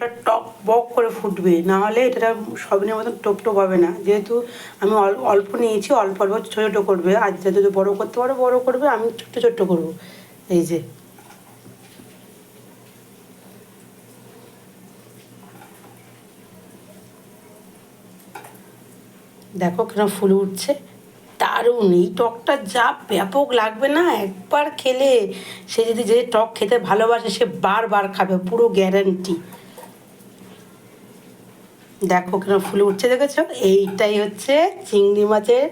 এটা টক বক করে ফুটবে না হলে এটা সবিনের মতন টোপ টোপ হবে না। যেহেতু আমি অল- অল্প নিয়েছি, অল্প অল্প ছোটো ছোটো করবে। আর যেটা যদি বড়ো করতে পারো, বড়ো করবে, আমি ছোট্ট ছোট্ট করব। এই যে। দেখো কেন ফুল উঠছে। দারুণ! এই টকটা যা ব্যাপক লাগবে না? একবার খেলে সে যদি যে টক খেতে ভালোবাসে, সে বারবার খাবে, পুরো গ্যারান্টি দেখো কেন ফুলে উঠছে, দেখেছ? এইটাই হচ্ছে চিংড়ি মাছের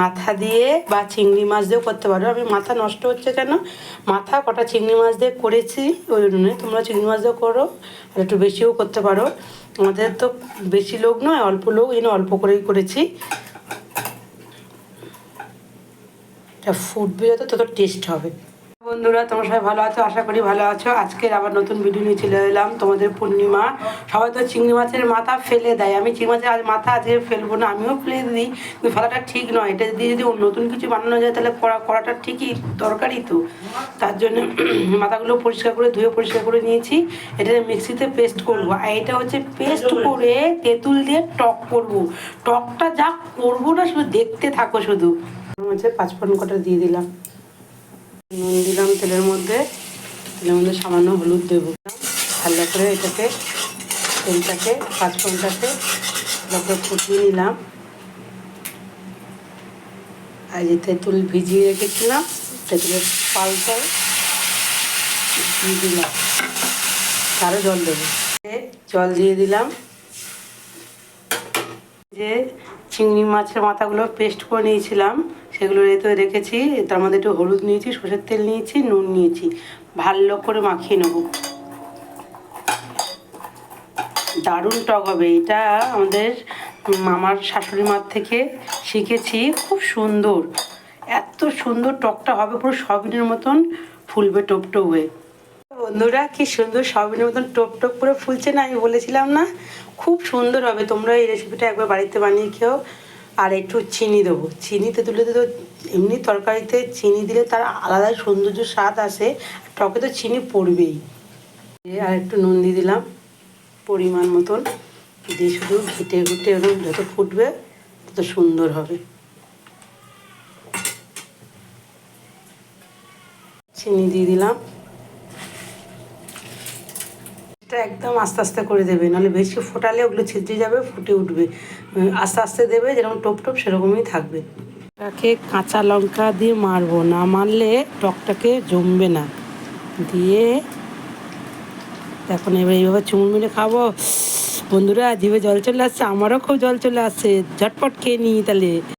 মাথা দিয়ে বা চিংড়ি মাছ দিয়েও করতে পারো। আমি মাথা নষ্ট হচ্ছে কেন? মাথা কটা চিংড়ি মাছ দিয়ে করেছি, ওই জন্য। তোমরা চিংড়ি মাছ দিয়ে করো, আর একটু বেশিও করতে পারো। আমাদের তো বেশি লোক নয়, অল্প লোক, এই অল্প করেই করেছি। এটা ফুটবে যত, তত টেস্ট হবে। বন্ধুরা, তোমরা সবাই ভালো আছো? আশা করি ভালো আছো। আজকের আবার নতুন ভিডিও নিয়ে চলে এলাম তোমাদের পূর্ণিমা। সবাই তো চিংড়ি মাছের মাথা ফেলে দেয়। আমি চিংড়ি মাছের আজ মাথা আজকে ফেলব না, আমিও ফেলে দিই। কিন্তু ফেলাটা ঠিক নয়। এটা যদি অন্য নতুন কিছু বানানো যায়, তাহলে করা, করাটা ঠিকই দরকারই তো। তার জন্য মাথাগুলো পরিষ্কার করে, ধুয়ে পরিষ্কার করে নিয়েছি। এটা মিক্সিতে পেস্ট করব। আর এটা হচ্ছে পেস্ট করে তেঁতুল দিয়ে টক করব। টকটা যা করব না, শুধু দেখতে থাকো শুধু। হচ্ছে পাঁচফোড়ন কটা দিয়ে দিলাম। নুন দিলাম তেলের মধ্যে। তেলের মধ্যে সামান্য হলুদ দেবো ভালো করে এটাকে, তেলটাকে, পাঁচফোড়নটাকে ভালো করে ফুটিয়ে নিলাম। আর যে তেঁতুল ভিজিয়ে রেখেছিলাম, তেঁতুলের পালটা দিয়ে দিলাম। তারও জল দেবো। জল দিয়ে দিলাম। যে চিংড়ি মাছের মাথাগুলো পেস্ট করে নিয়েছিলাম। সেগুলো রেতে রেখেছি। তার মধ্যে একটু হলুদ নিয়েছি, সর্ষের তেল নিয়েছি, নুন নিয়েছি। ভালো করে মাখিয়ে নেব। দারুণ টক হবে। এটা আমাদের মামার শাশুড়ি মার থেকে শিখেছি। খুব সুন্দর। এত সুন্দর টকটা হবে, পুরো সবিনের মতন ফুলবে টোপ হয়ে বন্ধুরা, কি সুন্দর সবিনের মতন টোপ টোপ করে ফুলছে না, আমি বলেছিলাম না? খুব সুন্দর হবে। তোমরা এই রেসিপিটা একবার বাড়িতে বানিয়ে খেও। আর একটু চিনি দেবো। চিনিতে তুলে তো এমনি তরকারিতে চিনি দিলে তার আলাদা সৌন্দর্য স্বাদ আসে টকে তো চিনি পড়বেই। আর একটু নুন দিয়ে দিলাম, পরিমাণ মতন। দিয়ে শুধু ঘেটে ঘুটে এরকম যত ফুটবে, তত সুন্দর হবে। চিনি দিয়ে দিলাম। এটা একদম আস্তে আস্তে করে দেবে, নাহলে বেশি ফোটালে ওগুলো ছিদ্রে যাবে, ফুটে উঠবে। আস্তে আস্তে দেবে, যেরকম টোপ টোপ সেরকমই থাকবে। এটাকে কাঁচা লঙ্কা দিয়ে মারবো, না মারলে টকটাকে জমবে না। দিয়ে এখন এবার এইভাবে চুমুর মিলে খাব। বন্ধুরা জিভে জল চলে আসছে, আমারও খুব জল চলে আসছে। ঝটপট খেয়ে নিই তাহলে।